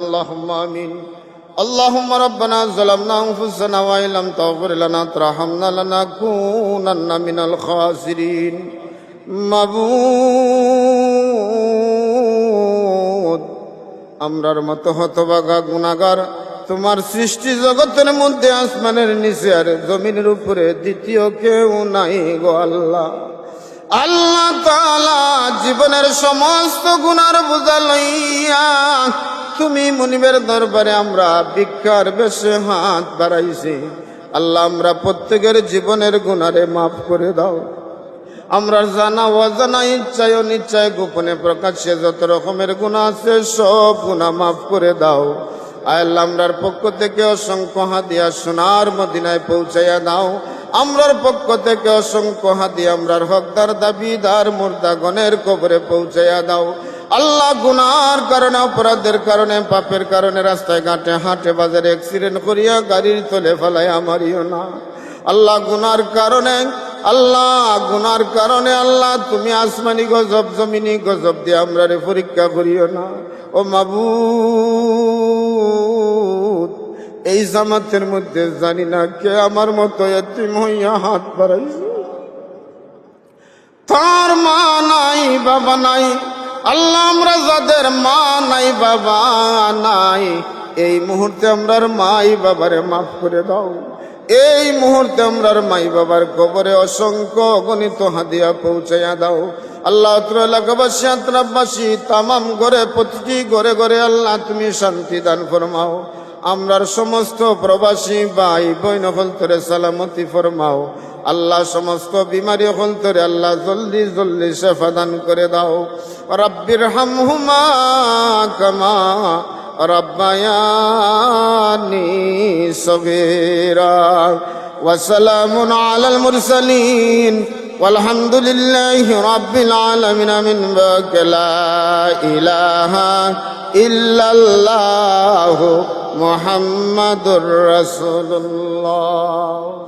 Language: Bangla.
اللهم آمين اللهم ربنا ظلمنا أنفسنا وإن لم تغفر لنا ترحمنا لنكونن من الخاسرين মাবুদ আমরার মতো হতবাগা গুণাগার তোমার সৃষ্টি জগতের মধ্যে আসমানের নিচে আর জমিনের উপরে দ্বিতীয় কেউ নাই গো আল্লাহ আল্লাহ তাআলা জীবনের সমস্ত গুণার বোঝা লইয়া তুমি মনিবের দরবারে আমরা ভিক্ষার বেশে হাত বাড়াইছি। আল্লাহ, আমরা প্রত্যেকের জীবনের গুণারে মাফ করে দাও। আমরা জানা অজানা ইচ্ছায় অনিচ্ছায় গোপনে প্রকাশ্যে যত রকমের গুণা আছে, সব গুণা মাফ করে দাও। আল্লাহ, আমরার পক্ষ থেকে অসংখ্য হাদিয়া সোনার মদিনায় পৌঁছাইয়া দাও। আমরার পক্ষ থেকে অসংখ্য হাদিয়া আমরার হকদার, দাবিদার, মুর্দাগণের কবরে পৌঁছাইয়া দাও। আল্লাহ গুনার কারণে, অপরাধের কারণে, পাপের কারণে রাস্তায় ঘাটে, হাটে, বাজারে অ্যাক্সিডেন্ট করিয়া গাড়ির তলে ফেলায় আমারিও না। আল্লাহ গুনার কারণে, আল্লাহ গুনার কারণে, আল্লাহ তুমি আসমানি গজব, জমিনি গজব দিয়ে আমরা রে পরীক্ষা করিও না। ও মাবুদ, এই জামাতের মধ্যে জানি না কে আমার মতো এতিম হইয়া হাত বাড়াইছে। তার মা নাই, বাবা নাই আল্লাহ আমরা যাদের মা নাই, বাবা নাই, এই মুহূর্তে আমরার মাই বাবারে মাফ করে দাও। এই মুহূর্তে আমরার মাই বাবার কবরে অসংখ্য গণিত হাদিয়া পৌঁছাইয়া দাও। আল্লাহ এলাকাবাসী আত্রাবাসী তামাম ঘরে, প্রতিটি ঘরে ঘরে আল্লাহ তুমি শান্তি দান ফরমাও। আমরার সমস্ত প্রবাসী ভাই বইন হল তোরে সালামতি ফরমাও। আল্লাহ সমস্ত বিমারি হল তোরে আল্লাহ জলদি জলদি শেফা দান করে দাও রব্বির হামহুমা কামা রব্বায়ানি সগীরা وسلام على المرسلين والحمد لله رب العالمين من بك لا إله إلا الله محمد رسول الله